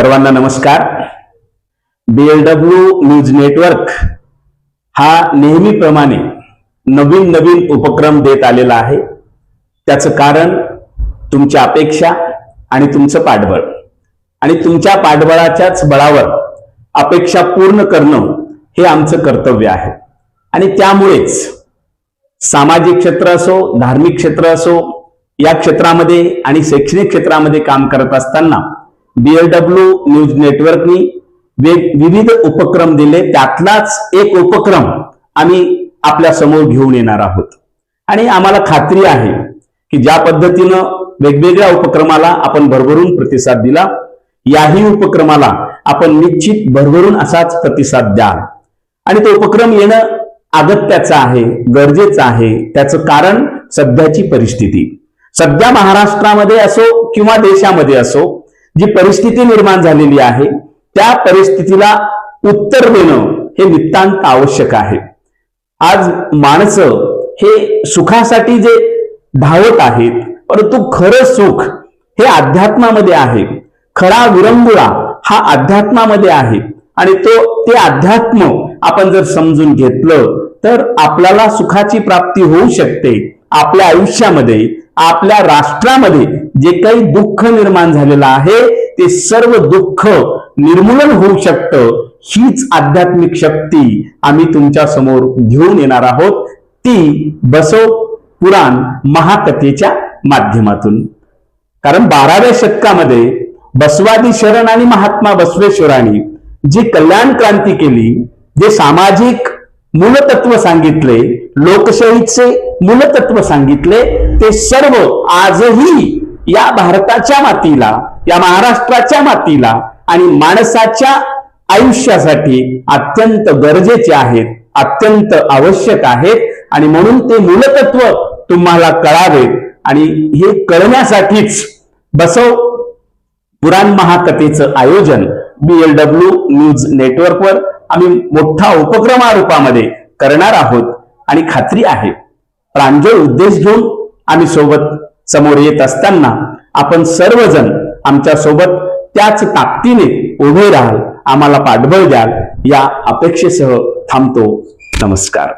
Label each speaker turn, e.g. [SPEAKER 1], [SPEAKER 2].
[SPEAKER 1] सर्वांना नमस्कार. BLW news network हा नेहमीप्रमाणे नवीन नवीन उपक्रम देत आलेला आहे. त्याचं कारण तुमच्या अपेक्षा आणि तुमचं पाठबळ. आणि तुमच्या पाठबळाच्याच बळावर अपेक्षा पूर्ण करणं हे आमचं कर्तव्य आहे. आणि त्यामुळेच सामाजिक क्षेत्र असो धार्मिक क्षेत्र असो या क्षेत्रामध्ये आणि शैक्षणिक क्षेत्रामध्ये काम करत असताना बीएलडब्ल्यू न्यूज नेटवर्कनी विविध उपक्रम दिले. त्यातलाच एक उपक्रम आम्ही आपल्यासमोर घेऊन येणार आहोत. आणि आम्हाला खात्री आहे की ज्या पद्धतीनं वेगवेगळ्या उपक्रमाला आपण भरभरून प्रतिसाद दिला याही उपक्रमाला आपण निश्चित भरभरून असाच प्रतिसाद द्याल. आणि तो उपक्रम येणं अगत्याचं आहे गरजेचं आहे. त्याचं कारण सध्याची परिस्थिती. सध्या महाराष्ट्रामध्ये असो किंवा देशामध्ये असो जी परिस्थिती निर्माण झालेली आहे त्या परिस्थितीला उत्तर देणं हे नितांत आवश्यक आहे. आज माणसं हे सुखासाठी जे धावत आहेत परंतु खरं सुख हे अध्यात्मामध्ये आहे. खरा विरंगुळा हा अध्यात्मामध्ये आहे. आणि तो ते अध्यात्म आपण जर समजून घेतलं तर आपल्याला सुखाची प्राप्ती होऊ शकते आपल्या आयुष्यामध्ये. आपल्या राष्ट्रामध्ये जे काही दुःख निर्माण झालेलं आहे ते सर्व दुःख निर्मूलन होऊ शकतं हीच आध्यात्मिक शक्ती आम्ही तुमच्यासमोर घेऊन येणार आहोत. ती बसव पुराण महाकथेच्या माध्यमातून. कारण बाराव्या शतकामध्ये बसवादी शरण आणि महात्मा बसवेश्वरांनी जी कल्याण क्रांती केली जे सामाजिक मूलतत्व सांगितले लोकशाहीचे मूलतत्व सांगितले ते सर्व आजही या भारताच्या मातीला या महाराष्ट्राच्या मातीला आणि माणसाच्या आयुष्यासाठी अत्यंत गरजेचे आहेत अत्यंत आवश्यक आहेत. आणि म्हणून ते मूलतत्व तुम्हाला कळावेत. आणि हे कळण्यासाठीच बसव पुराण महाकथेचं आयोजन बी एल डब्ल्यू न्यूज नेटवर्कवर आम्ही मोठा उपक्रमा रूपामध्ये करणार आहोत. आणि खात्री आहे प्रांजळ उद्देश घेऊन आम्ही सोबत समोर येत असताना आपण सर्वजण आमच्यासोबत त्याच ताकदीने उभे राहाल. आम्हाला पाठबळ द्याल. या अपेक्षेसह थांबतो. नमस्कार.